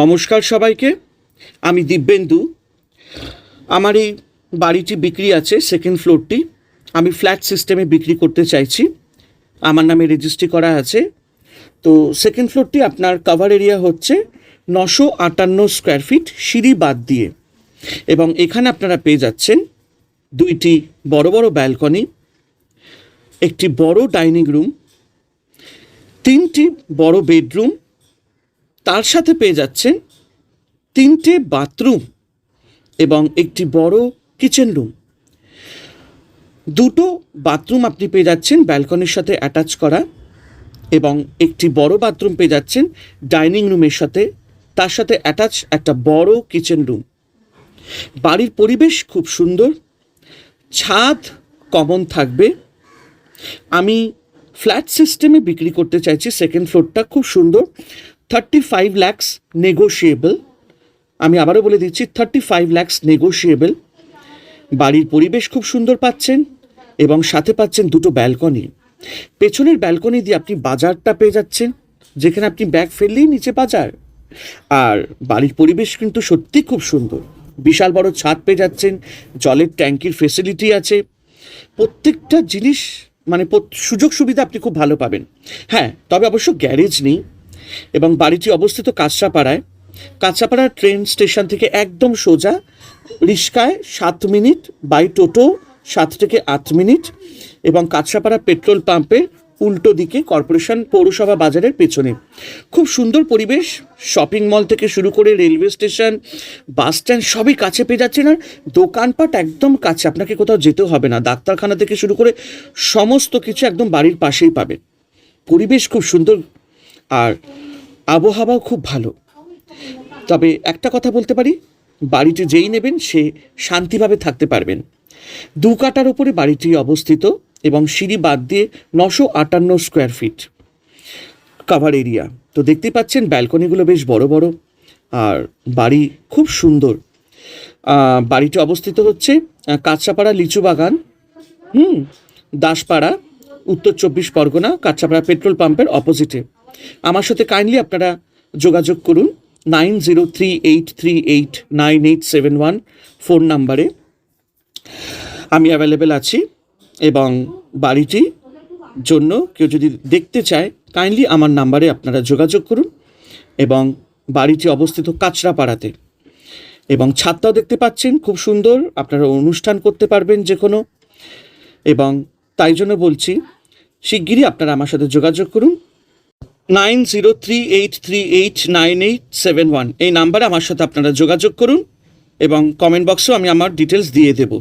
নমস্কার সবাইকে। আমি দিব্যেন্দু। আমার এই বাড়িটি বিক্রি আছে সেকেন্ড ফ্লোরটি আমি ফ্ল্যাট সিস্টেমে বিক্রি করতে চাইছি। আমার নামে রেজিস্ট্রি করা আছে। তো সেকেন্ড ফ্লোরটি আপনার কভার এরিয়া হচ্ছে নশো আটান্ন স্কোয়ার ফিট সিঁড়ি বাদ দিয়ে। এবং এখানে আপনারা পেয়ে যাচ্ছেন দুইটি বড় বড় ব্যালকনি একটি বড় ডাইনিং রুম তিনটি বড় বেডরুম তার সাথে পেয়ে যাচ্ছেন তিনটে বাথরুম এবং একটি বড় কিচেন রুম। দুটো বাথরুম আপনি পেয়ে যাচ্ছেন ব্যালকনির সাথে অ্যাটাচ করা এবং একটি বড় বাথরুম পেয়ে যাচ্ছেন ডাইনিং রুমের সাথে। তার সাথে অ্যাটাচ একটা বড় কিচেন রুম। বাড়ির পরিবেশ খুব সুন্দর। ছাদ কমন থাকবে। আমি ফ্ল্যাট সিস্টেমে বিক্রি করতে চাইছি, সেকেন্ড ফ্লোরটা খুব সুন্দর। থার্টি ফাইভ ল্যাক্স নেগোশিয়েবল আমি আবারও বলে দিচ্ছি থার্টি ফাইভ ল্যাক্স নেগোশিয়েবল বাড়ির পরিবেশ খুব সুন্দর পাচ্ছেন এবং সাথে পাচ্ছেন দুটো ব্যালকনি পেছনের ব্যালকনি দিয়ে আপনি বাজারটা পেয়ে যাচ্ছেন, যেখানে আপনি ব্যাগ ফেললেই নিচে বাজার। আর বাড়ির পরিবেশ কিন্তু সত্যি খুব সুন্দর। বিশাল বড় ছাদ পেয়ে যাচ্ছেন, জলের ট্যাঙ্কির ফেসিলিটি আছে। প্রত্যেকটা জিনিস মানে সুযোগ সুবিধা আপনি খুব ভালো পাবেন। হ্যাঁ তবে অবশ্য গ্যারেজ নেই। এবং বাড়িটি অবস্থিত কাঁচরাপাড়ায়। কাঁচরাপাড়া ট্রেন স্টেশন থেকে একদম সোজা রিস্কায় সাত মিনিট বাই টোটো সাত থেকে আট মিনিট এবং কাঁচরাপাড়া পেট্রোল পাম্পে উল্টো দিকে কর্পোরেশন পৌরসভা বাজারের পেছনে। খুব সুন্দর পরিবেশ, শপিং মল থেকে শুরু করে রেলওয়ে স্টেশন, বাস স্ট্যান্ড সবই কাছে পেয়ে যাচ্ছেন আর দোকানপাট একদম কাছে, আপনাকে কোথাও যেতেও হবে না। ডাক্তারখানা থেকে শুরু করে সমস্ত কিছু একদম বাড়ির পাশেই পাবেন। পরিবেশ খুব সুন্দর আর আবহাওয়াও খুব ভালো। তবে একটা কথা বলতে পারি বাড়িটি যেই নেবেন সে শান্তিভাবে থাকতে পারবেন। দু কাটার উপরে বাড়িটি অবস্থিত এবং সিঁড়ি বাদ দিয়ে নশো আটান্ন স্কোয়ার ফিট কাভার এরিয়া তো দেখতেই পাচ্ছেন ব্যালকনিগুলো বেশ বড় বড় আর বাড়ি খুব সুন্দর। বাড়িটি অবস্থিত হচ্ছে আহ, কাঁচরাপাড়া লিচু বাগান। হুম দাসপাড়া উত্তর চব্বিশ পরগনা কাঁচরাপাড়া পেট্রোল পাম্পের অপোজিটে আমার সাথে কাইন্ডলি আপনারা যোগাযোগ করুন nine zero three eight three eight nine eight seven one phone নাম্বারে। আমি অ্যাভেলেবেল আছি এবং বাড়িটি জন্য কেউ যদি দেখতে চায় কাইন্ডলি আমার নাম্বারে আপনারা যোগাযোগ করুন এবং বাড়িটি অবস্থিত কাঁচরাপাড়াতে। এবং ছাদটাও দেখতে পাচ্ছেন, খুব সুন্দর, আপনারা অনুষ্ঠান করতে পারবেন যে কোনো এবং তাই জন্য বলছি, শিগগিরই আপনারা আমার সাথে যোগাযোগ করুন। Nine zero three eight three eight nine eight seven one. এই নাম্বারে আমার সাথে আপনারা যোগাযোগ করুন এবং কমেন্ট বক্সেও আমি আমার ডিটেলস দিয়ে দেবো।